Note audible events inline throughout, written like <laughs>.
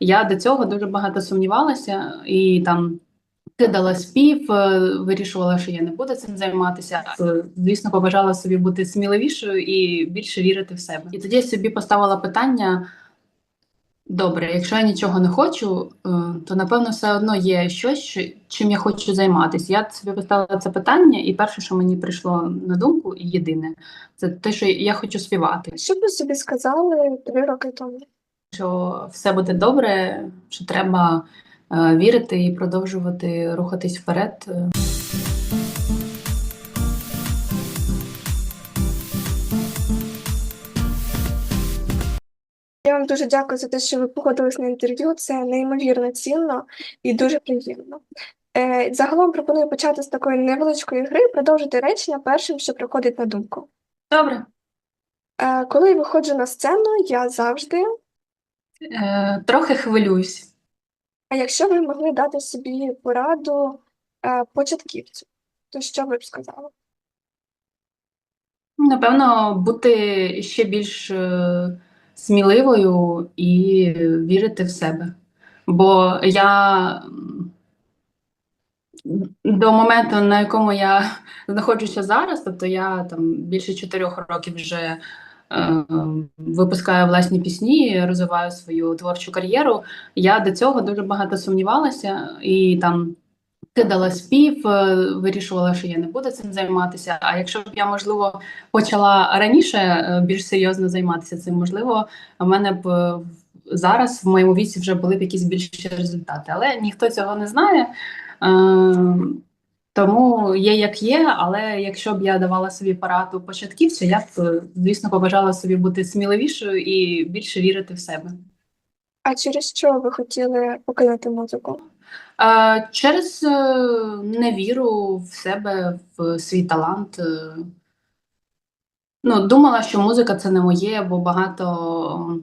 Я до цього дуже багато сумнівалася і там кидала спів, е, вирішувала, що я не буду цим займатися. Е, Звісно, побажала собі бути сміливішою і більше вірити в себе. І тоді я собі поставила питання. Добре, якщо я нічого не хочу, е, то напевно все одно є щось, що- чим я хочу займатися. Я собі поставила це питання, і перше, що мені прийшло на думку, і єдине, це те, що я хочу співати. Що ви собі сказали три роки тому? Що все буде добре, що треба е, вірити і продовжувати рухатись вперед. Я вам дуже дякую за те, що ви погодились на інтерв'ю. Це неймовірно цінно і дуже приємно. Е, загалом пропоную почати з такої невеличкої гри, продовжити речення першим, що приходить на думку. Добре. Е, коли я виходжу на сцену, я завжди. Е, Трохи хвилююсь. А якщо ви могли дати собі пораду е, початківцю, то що ви б сказали? Напевно, бути ще більш е, сміливою і вірити в себе. Бо я до моменту, на якому я <laughs> знаходжуся зараз, тобто я там більше чотирьох років вже випускаю власні пісні, розвиваю свою творчу кар'єру. Я до цього дуже багато сумнівалася і там кидала спів, е, вирішувала, що я не буду цим займатися. А якщо б я, можливо, почала раніше е, більш серйозно займатися цим, можливо, в мене б е, зараз в моєму віці вже були б якісь більші результати. Але ніхто цього не знає. Тому є як є, але якщо б я давала собі пораду початківцю, я б, е, звісно, побажала собі бути сміливішою і більше вірити в себе. А через що ви хотіли покинути музику? Е, Через е, невіру в себе, в свій талант. е. Ну, думала, що музика це не моє, бо багато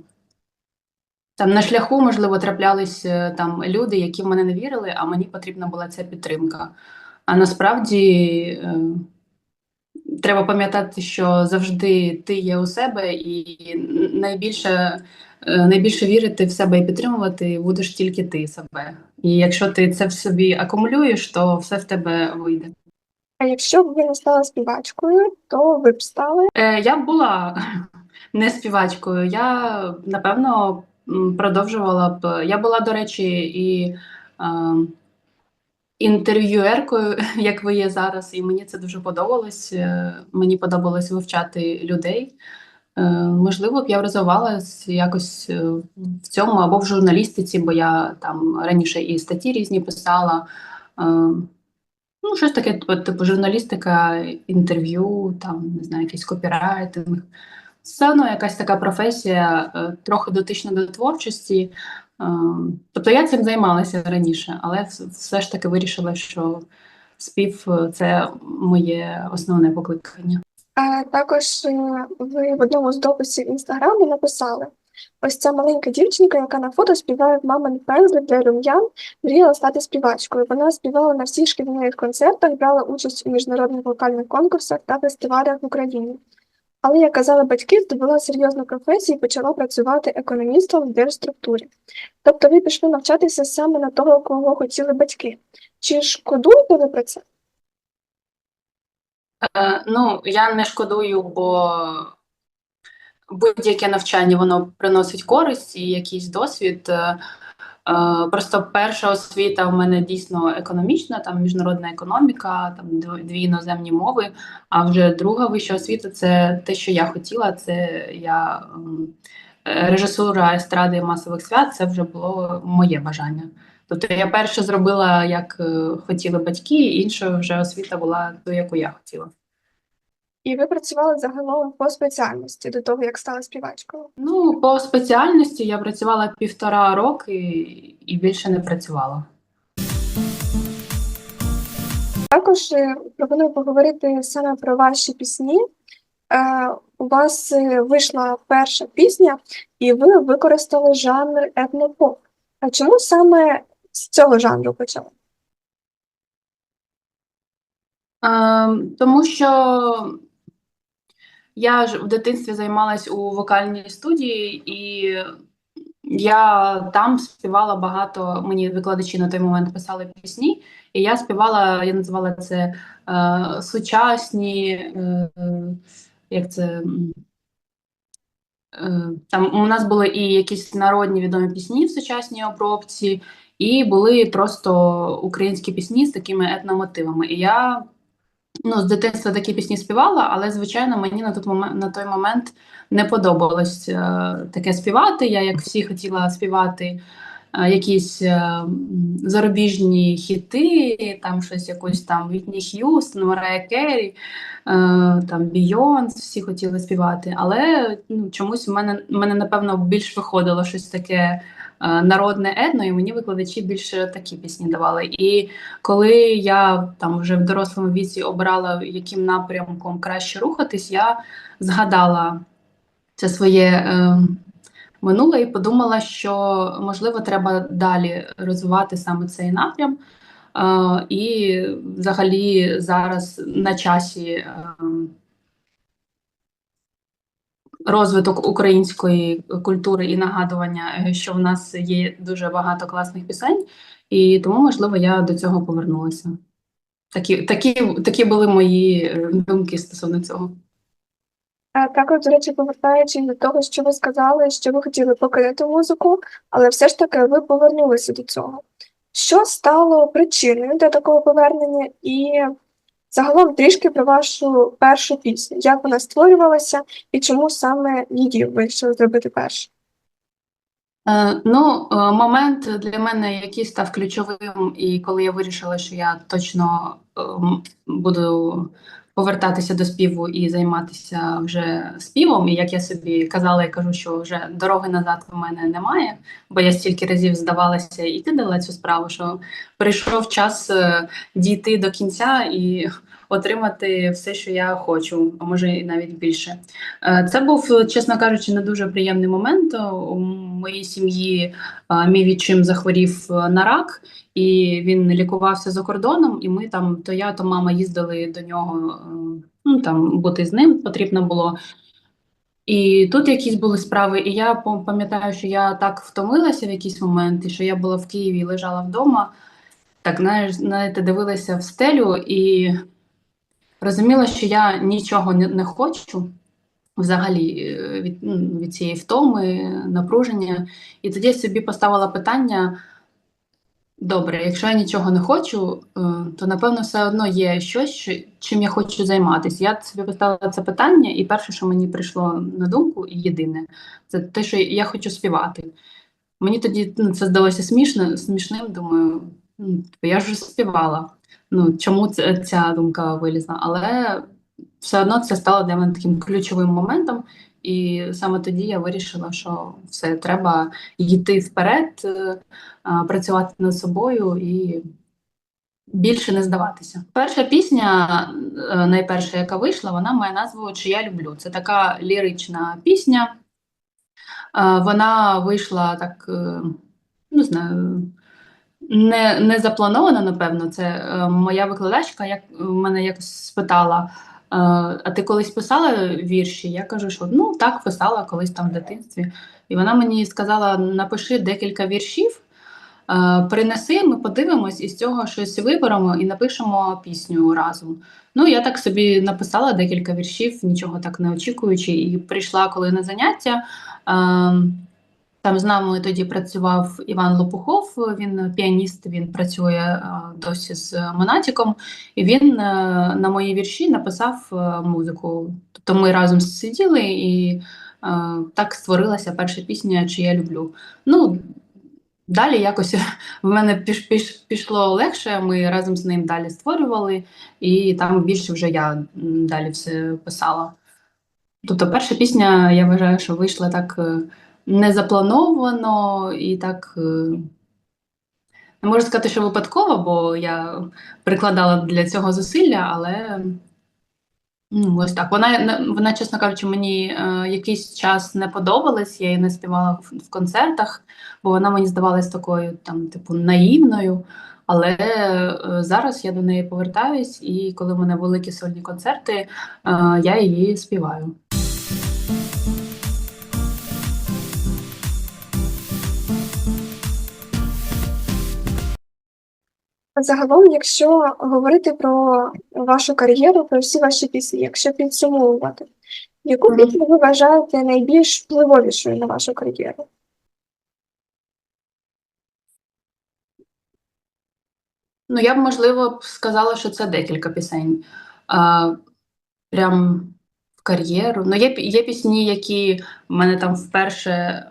там на шляху, можливо, траплялись там люди, які в мене не вірили, а мені потрібна була ця підтримка. А насправді е, треба пам'ятати, що завжди ти є у себе, і найбільше, е, найбільше вірити в себе і підтримувати будеш тільки ти себе. І якщо ти це в собі акумулюєш, то все в тебе вийде. А якщо б ви не стали співачкою, то ви б стали. Е, я була <laughs> не співачкою. Я напевно продовжувала б. Я була, до речі, і е, інтерв'юеркою, <laughs> як ви є зараз, і мені це дуже подобалось. Е, Мені подобалось вивчати людей. Е, Можливо, б я розвивалась якось е, в цьому або в журналістиці, бо я там раніше і статті різні писала. Ну, щось таке, типу, типу журналістика, інтерв'ю, там, не знаю, якийсь копірайтинг. Все одно якась така професія, е, трохи дотична до творчості. Е, Тобто я цим займалася раніше, але все ж таки вирішила, що спів е, це моє основне покликання. А також ви в одному з дописів інстаграму написали: ось ця маленька дівчинка, яка на фото співає мамин пензлик для рум'ян, мріяла стати співачкою. Вона співала на всіх шкільних концертах, брала участь у міжнародних вокальних конкурсах та фестивалях в Україні. Але, як казали батьки, здобула серйозну професію і почала працювати економістом в держструктурі. Тобто ви пішли навчатися саме на того, кого хотіли батьки. Чи шкодуєте ви про це? Е, Ну, я не шкодую, бо будь-яке навчання воно приносить користь і якийсь досвід. Е, Просто перша освіта в мене дійсно економічна, там міжнародна економіка, там дві іноземні мови. А вже друга вища освіта це те, що я хотіла. Це я е, режисура естради масових свят. Це вже було моє бажання. Тобто я перше зробила, як е, хотіли батьки, інша вже освіта була ту, яку я хотіла. І ви працювали загалом по спеціальності до того, як стали співачкою. Ну, по спеціальності я працювала півтора роки і більше не працювала. Також е, пропоную поговорити саме про ваші пісні. Е, У вас е, вийшла перша пісня, і ви використали жанр етнопоп. А чому саме з цього жанру почали? Ем, тому що я ж в дитинстві займалась у вокальній студії, і я там співала багато. Мені викладачі на той момент писали пісні, і я співала, я називала це е, сучасні, е, як це. Е, Там у нас були і якісь народні відомі пісні в сучасній обробці, і були просто українські пісні з такими етномотивами. І я ну, з дитинства такі пісні співала, але, звичайно, мені на той момент, на той момент не подобалось е, таке співати. Я, як всі, хотіла співати е, якісь е, зарубіжні хіти, там щось якусь там Вітні Х'юстон, Марая Керрі, там Бійонс, всі хотіли співати. Але ну, чомусь в мене, в мене, напевно, більш виходило щось таке народне етно, і мені викладачі більше такі пісні давали. І коли я там вже в дорослому віці обрала, яким напрямком краще рухатись, я згадала це своє е, минуле і подумала, що можливо треба далі розвивати саме цей напрям. Е, і взагалі зараз на часі е, розвиток української культури і нагадування, е, що в нас є дуже багато класних пісень, і тому, можливо, я до цього повернулася. Такі, такі, такі були мої е, думки стосовно цього. А також, до речі, повертаючись до того, що ви сказали, що ви хотіли покинути музику, але все ж таки ви повернулися до цього. Що стало причиною для такого повернення? І загалом трішки про вашу першу пісню, як вона створювалася і чому саме її ви вирішили зробити першу? Е, ну, е, момент для мене, який став ключовим, і коли я вирішила, що я точно е, буду повертатися до співу і займатися вже співом, і як я собі казала і кажу, що вже дороги назад в мене немає, бо я стільки разів здавалася і кидала цю справу, що прийшов час е, дійти до кінця і отримати все, що я хочу, а може і навіть більше. Е, Це був, чесно кажучи, не дуже приємний момент. У моїй сім'ї е, мій відчим захворів е, на рак, і він лікувався за кордоном. І ми там, то я, то мама їздили до нього. е, Ну там бути з ним потрібно було. І тут якісь були справи, і я пам'ятаю, що я так втомилася в якийсь момент, і що я була в Києві і лежала вдома. Так, знаєте, дивилася в стелю і розуміла, що я нічого не, не хочу взагалі е, від, ну, від цієї втоми, напруження. І тоді я собі поставила питання: добре, якщо я нічого не хочу, е, то напевно все одно є щось, чим я хочу займатися. Я собі поставила це питання, і перше, що мені прийшло на думку, і єдине, це те, що я хочу співати. Мені тоді ну, це здалося смішно, смішним. Думаю, ну, типу, я ж співала. Ну, чому ця, ця думка вилізла? Але все одно це стало для мене таким ключовим моментом. І саме тоді я вирішила, що все треба йти вперед, е, працювати над собою і більше не здаватися. Перша пісня, е, найперша, яка вийшла, вона має назву Чи я люблю. Це така лірична пісня. Е, Вона вийшла так, не знаю, не, не заплановано, напевно. Це е, моя викладачка, як мене якось спитала. е, А ти колись писала вірші? Я кажу, що ну так писала колись там в дитинстві. І вона мені сказала: напиши декілька віршів, е, принеси, ми подивимось, і з цього щось виберемо і напишемо пісню разом. Ну, я так собі написала декілька віршів, нічого так не очікуючи, і прийшла коли на заняття. Е, там з нами тоді працював Іван Лопухов, він піаніст, він працює е, досі з Монатіком, і він е, на мої вірші написав е, музику. Тобто ми разом сиділи, і так створилася перша пісня Чи я люблю. Ну, далі якось в мене піш, піш, пішло легше, ми разом з ним далі створювали, і там більше вже я далі все писала. Тобто, перша пісня, я вважаю, що вийшла так е, незаплановано і так. е, Не можу сказати, що випадково, бо я прикладала для цього зусилля, але ну, ось так. Вона, вона, чесно кажучи, мені е, якийсь час не подобалась, я її не співала в, в концертах, бо вона мені здавалась такою, там, типу, наївною. Але е, зараз я до неї повертаюсь, і коли в мене великі сольні концерти, е, я її співаю. Загалом, якщо говорити про вашу кар'єру, про всі ваші пісні, якщо підсумовувати, яку пісню ви вважаєте найбільш впливовішою на вашу кар'єру? Ну, я б, можливо, сказала, що це декілька пісень. А, прям в кар'єру. Ну, є, є пісні, які в мене там вперше.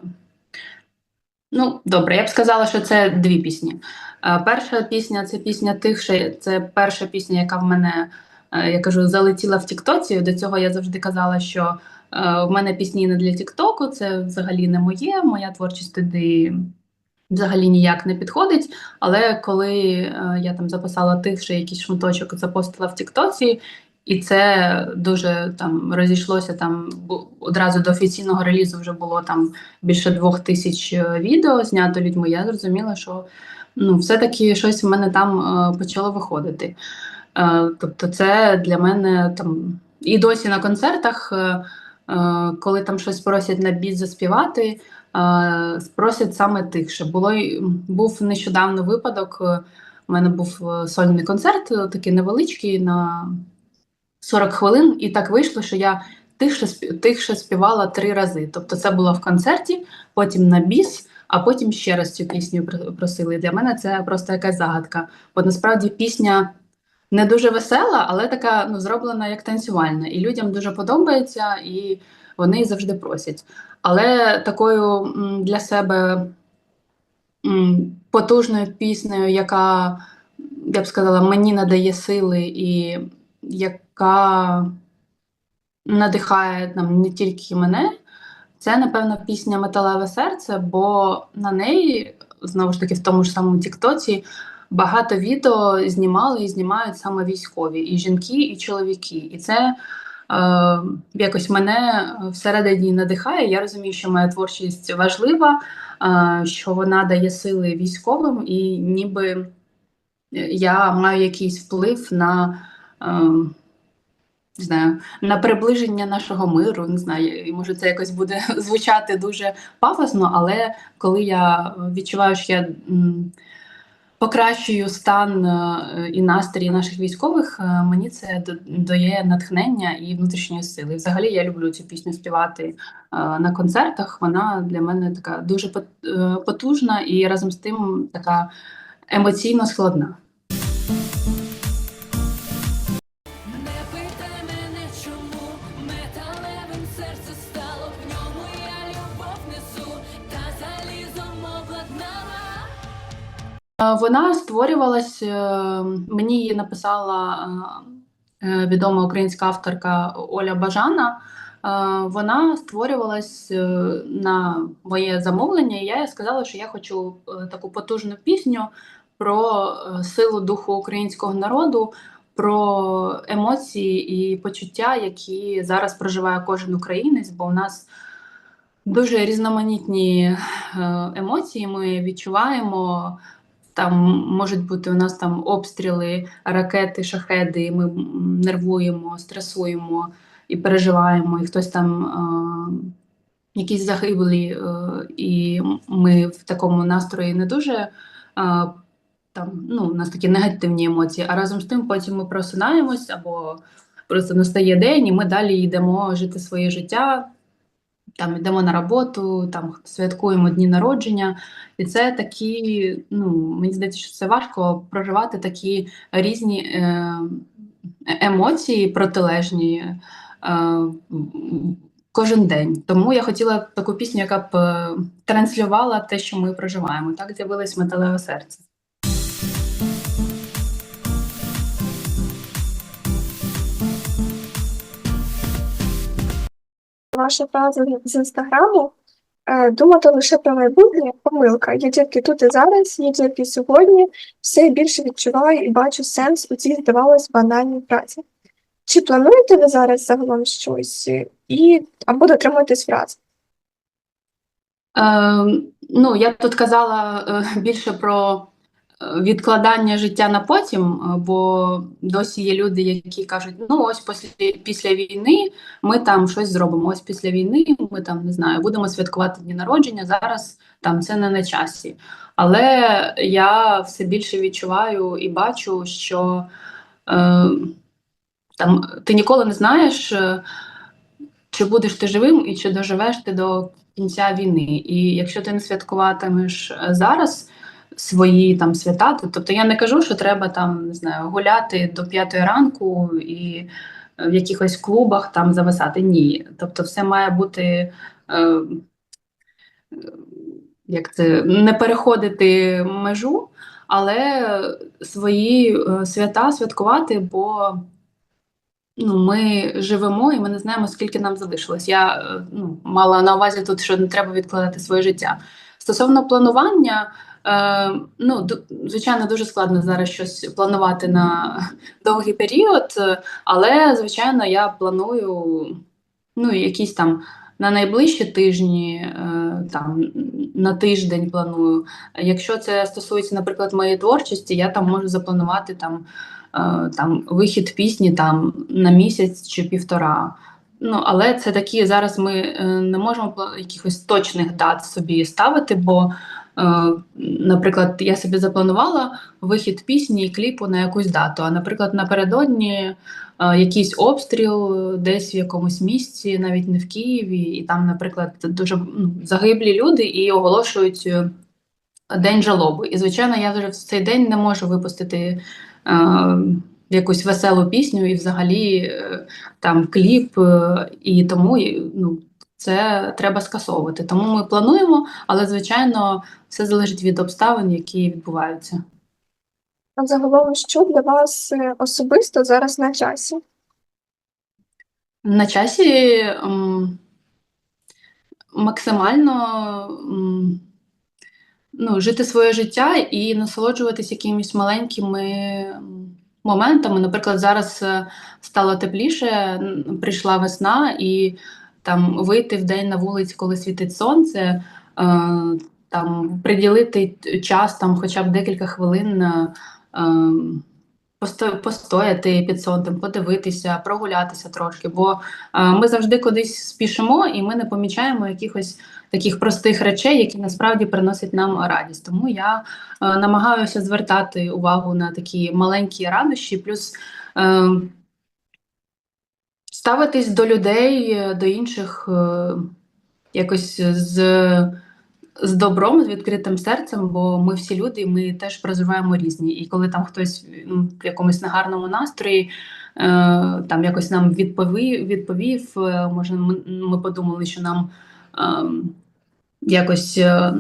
Ну, добре, я б сказала, що це дві пісні. А, перша пісня це пісня Тихше. Це перша пісня, яка в мене, е, я кажу, залетіла в Тіктоці. До цього я завжди казала, що е, в мене пісні не для Тіктоку, це взагалі не моє. Моя творчість туди взагалі ніяк не підходить. Але коли е, я там записала тихше якийсь шматочок, запостила в Тіктоці, і це дуже там розійшлося там одразу до офіційного релізу вже було там більше двох тисяч е, відео знято людьми. Я зрозуміла, що ну, все-таки щось в мене там е, почало виходити. Е, тобто, це для мене там і досі на концертах, е, коли там щось просять на біт заспівати, е, просять саме тихше. Було й- був нещодавно випадок. У мене був сольний концерт, такий невеличкий на 40 хвилин, і так вийшло, що я тихше, тихше співала три рази. Тобто, це було в концерті, потім на біс, а потім ще раз цю пісню пр- просили. Для мене це просто якась загадка. Бо насправді пісня не дуже весела, але така ну, зроблена як танцювальна. І людям дуже подобається, і вони завжди просять. Але такою для себе потужною піснею, яка, я б сказала, мені надає сили і яка надихає там не тільки мене. Це, напевно, пісня Металеве серце, бо на неї, знову ж таки, в тому ж самому Тіктоці, багато відео знімали і знімають саме військові, і жінки, і чоловіки. І це е, якось мене всередині надихає. Я розумію, що моя творчість важлива, е, що вона дає сили військовим, і ніби я маю якийсь вплив на. Е, не знаю, на приближення нашого миру, не знаю, і може це якось буде <laughs> звучати дуже пафосно, але коли я відчуваю, що я покращую стан е, і настрій наших військових, е, мені це дає натхнення і внутрішньої сили. Взагалі я люблю цю пісню співати е, на концертах. Вона для мене така дуже е, потужна і разом з тим така емоційно складна. Вона створювалась, е, мені її написала е, е, відома українська авторка Оля Бажана. Е, Вона створювалась е, на моє замовлення, і я сказала, що я хочу е, таку потужну пісню про е, силу духу українського народу, про емоції і почуття, які зараз проживає кожен українець, бо у нас дуже різноманітні е, емоції ми відчуваємо. Там можуть бути у нас там обстріли, ракети, шахеди, і ми нервуємо, стресуємо і переживаємо, і хтось там е, якісь загиблі, е, і ми в такому настрої не дуже е, там, ну, у нас такі негативні емоції, а разом з тим потім ми просинаємось або просто настає день, і ми далі йдемо жити своє життя. Там йдемо на роботу, там святкуємо дні народження, і це такі, ну мені здається, що це важко проживати такі різні е, емоції протилежні е, кожен день. Тому я хотіла таку пісню, яка б е, транслювала те, що ми проживаємо. Так з'явилось металеве серце. Ваша фраза з інстаграму е, думати лише про майбутнє помилка. Я тільки тут і зараз, я тільки сьогодні все більше відчуваю і бачу сенс у цій, здавалось, банальній праці. Чи плануєте ви зараз загалом щось е, і або дотримуєтесь фрази? Е, ну, я тут казала е, більше про відкладання життя на потім, е, бо досі є люди, які кажуть: ну ось після, після війни ми там щось зробимо. Ось після війни ми там не знаю, будемо святкувати дні народження. Зараз там це не на часі. Але я все більше відчуваю і бачу, що е, там ти ніколи не знаєш, е, чи будеш ти живим і чи доживеш ти до кінця війни. І якщо ти не святкуватимеш е, зараз свої там свята, тобто я не кажу, що треба там не знаю гуляти до п'ятої ранку і е, в якихось клубах там зависати. Ні. Тобто, все має бути. Е, як це не переходити межу, але свої е, свята святкувати, бо ну, ми живемо і ми не знаємо, скільки нам залишилось. Я е, ну, мала на увазі тут, що не треба відкладати своє життя. Стосовно планування, ну, звичайно, дуже складно зараз щось планувати на <laughs> довгий період, е, але, звичайно, я планую ну, якісь там на найближчі тижні, е, там на тиждень планую. Якщо це стосується, наприклад, моєї творчості, я там можу запланувати там, е, там вихід пісні там на місяць чи півтора. Ну, але це такі зараз ми е, не можемо якихось точних дат собі ставити, бо, е, наприклад, я собі запланувала вихід пісні і кліпу на якусь дату. А, наприклад, напередодні е, якийсь обстріл десь в якомусь місці, навіть не в Києві, і там, наприклад, дуже ну, загиблі люди і оголошують е, день жалоби. І, звичайно, я вже в цей день не можу випустити е, якусь веселу пісню і взагалі е, там кліп, е, і тому ну, це треба скасовувати. Тому ми плануємо, але звичайно все залежить від обставин, які відбуваються. А загалом, що для вас е, особисто зараз на часі? На часі м, максимально м, ну, жити своє життя і насолоджуватись якимись маленькими моментами. Наприклад, зараз е, стало тепліше, прийшла весна, і там вийти в день на вулицю, коли світить сонце, е, там приділити час, там хоча б декілька хвилин. е, ем, постояти під сонцем, подивитися, прогулятися трошки. Бо е, ми завжди кудись спішимо, і ми не помічаємо якихось таких простих речей, які насправді приносять нам радість. Тому я е, намагаюся звертати увагу на такі маленькі радощі, плюс е, ставитись до людей, е, до інших е, якось з. З добром, з відкритим серцем, бо ми всі люди, і ми теж проживаємо різні. І коли там хтось в якомусь негарному настрої е, там якось нам відповів, відповів може, ми, подумали, що нам е, якось е,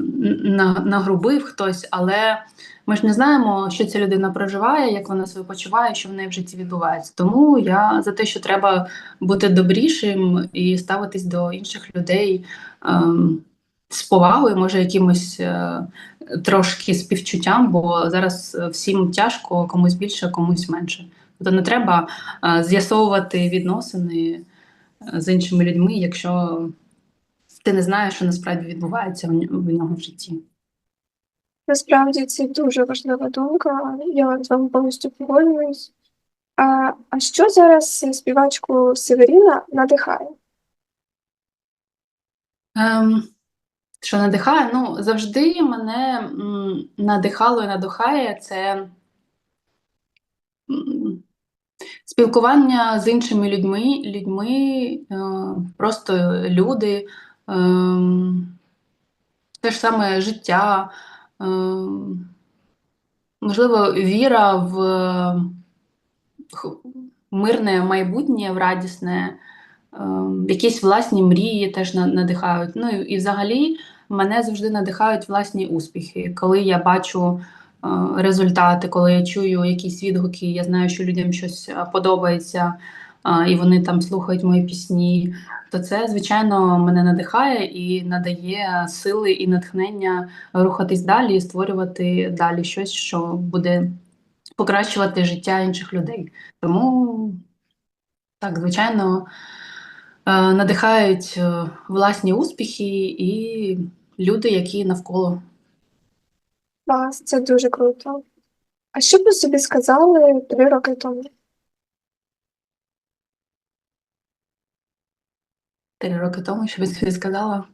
на, нагрубив хтось, але ми ж не знаємо, що ця людина проживає, як вона себе почуває, що в неї в житті відбувається. Тому я за те, що треба бути добрішим і ставитись до інших людей. Е, з повагою, може, якимось е, трошки співчуттям, бо зараз всім тяжко, комусь більше, комусь менше. Тобто не треба е, з'ясовувати відносини е, з іншими людьми, якщо ти не знаєш, що насправді відбувається в нього в житті. Насправді це дуже важлива думка. Я з вами повністю погоджуюсь. А, а що зараз співачку Северіна надихає? Ем, що надихає? Ну, завжди мене м, надихало і надихає це м, спілкування з іншими людьми, людьми, е, просто люди, те ж саме життя, ем, можливо, віра в мирне майбутнє, в радісне, ем, якісь власні мрії теж надихають. Ну і, і взагалі мене завжди надихають власні успіхи. Коли я бачу е, результати, коли я чую якісь відгуки, я знаю, що людям щось е, подобається, і вони там слухають мої пісні, то це, звичайно, мене надихає і надає сили і натхнення рухатись далі і створювати далі щось, що буде покращувати життя інших людей. Тому так, звичайно, е, надихають е, власні успіхи і люди, які навколо. Клас, це дуже круто. А що б ви собі сказали три роки тому? Три роки тому, що би собі сказала.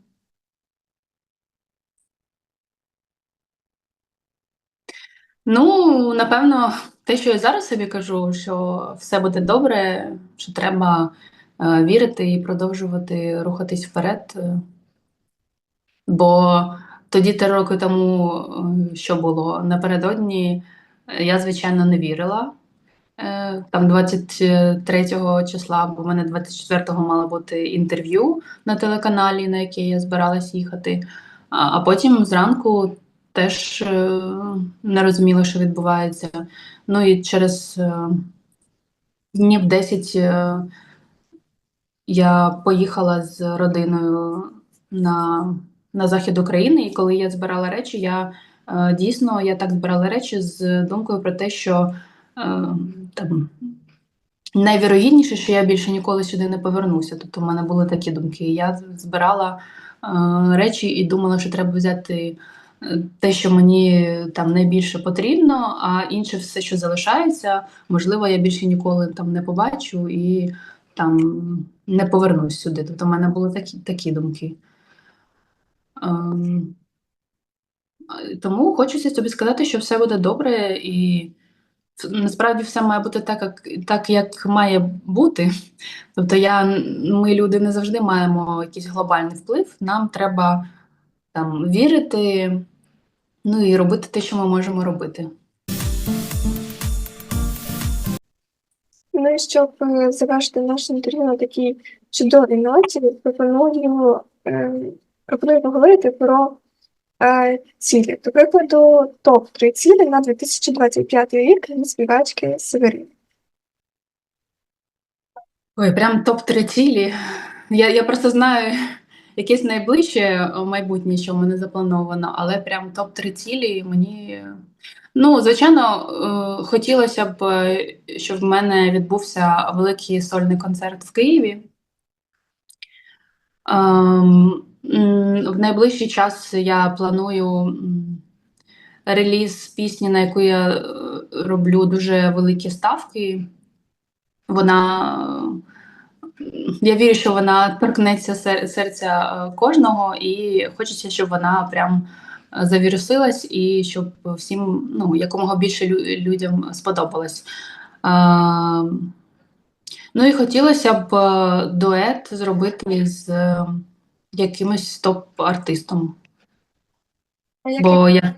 Ну, напевно, те, що я зараз собі кажу, що все буде добре, що треба е, вірити і продовжувати рухатись вперед. Бо тоді три роки тому, е, що було напередодні, е, я, звичайно, не вірила. Е, Там 23 числа, бо в мене 24-го мало бути інтерв'ю на телеканалі, на яке я збиралась їхати. А, потім зранку теж е, не розуміла, що відбувається. Ну і через е, днів 10 е, я поїхала з родиною на, на захід України, і коли я збирала речі, я дійсно я так збирала речі з думкою про те, що там найвірогідніше, що я більше ніколи сюди не повернуся. Тобто в мене були такі думки. Я збирала е, речі і думала, що треба взяти е, те, що мені там найбільше потрібно, а інше все, що залишається, можливо, я більше ніколи там не побачу і там не повернусь сюди. Тобто в мене були такі, такі думки. Тому хочеться тобі сказати, що все буде добре, і насправді все має бути так, як, так, як має бути. Тобто, я, ми, люди, не завжди маємо якийсь глобальний вплив. Нам треба там вірити, ну і робити те, що ми можемо робити. Ну і щоб е, завершити наше інтерв'ю на такій чудовій ноті, пропоную, е, пропоную поговорити про цілі. До прикладу, топ-3 цілі на 2025 рік співачки Северин. Ой, прям топ-3 цілі. Я, я просто знаю якесь найближче майбутнє, що в мене заплановано, але прям топ-3 цілі мені. Ну, звичайно, е, хотілося б, е, щоб в мене відбувся великий сольний концерт в Києві. Ем, в найближчий час я планую реліз пісні, на яку я е, роблю дуже великі ставки. Вона я вірю, що вона торкнеться серця е, кожного, і хочеться, щоб вона прям е, завірусилась і щоб всім, ну, якомога більше людям сподобалась. Ну і хотілося б е, дует зробити з е, якимось топ-артистом. Бо я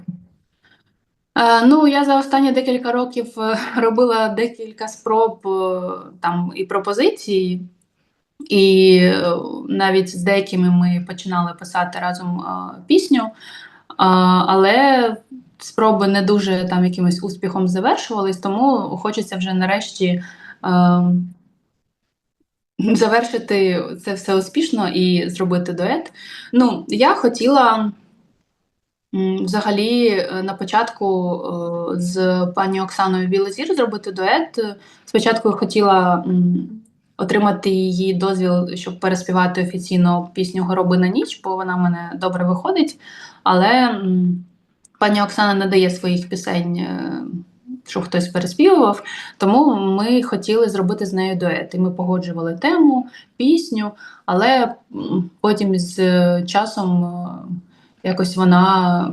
Е, Ну, я за останні декілька років е, робила декілька спроб е, там і пропозицій, і навіть з деякими ми починали писати разом пісню, але спроби не дуже там якимось успіхом завершувались, тому хочеться вже нарешті <laughs> завершити це все успішно і зробити дует. Ну, я хотіла. Взагалі, е, на початку е, з пані Оксаною Білозір зробити дует. Е, Спочатку я хотіла отримати її дозвіл, щоб переспівати офіційно пісню Горобина ніч, бо вона в мене добре виходить. Але пані Оксана не дає своїх пісень, щоб хтось переспівував. Тому ми хотіли зробити з нею дует. І ми погоджували тему, пісню, але потім з е, часом. е, Якось вона,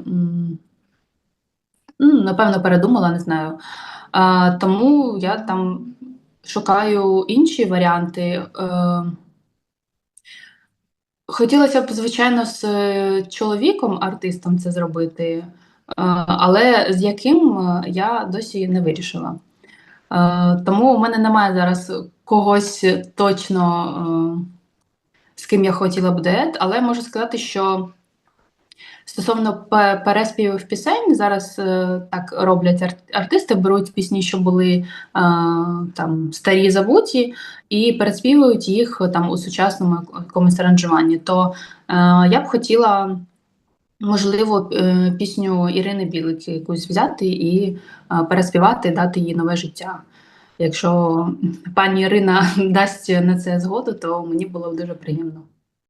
напевно, передумала, не знаю. Тому я там шукаю інші варіанти. Е, хотілося б, звичайно, з е, чоловіком, артистом це зробити, але з яким е, я досі не вирішила. Е, тому у мене немає зараз когось точно, е, з ким я хотіла б дует, але можу сказати, що. Стосовно пе- переспівів пісень, зараз е, так роблять ар- артисти, беруть пісні, що були е, там старі забуті, і переспівують їх там у сучасному якомусь аранжуванні. То е, я б хотіла, можливо, е, пісню Ірини Білик якусь взяти і е, переспівати, дати їй нове життя. Якщо пані Ірина <laughs> дасть на це згоду, то мені було б дуже приємно.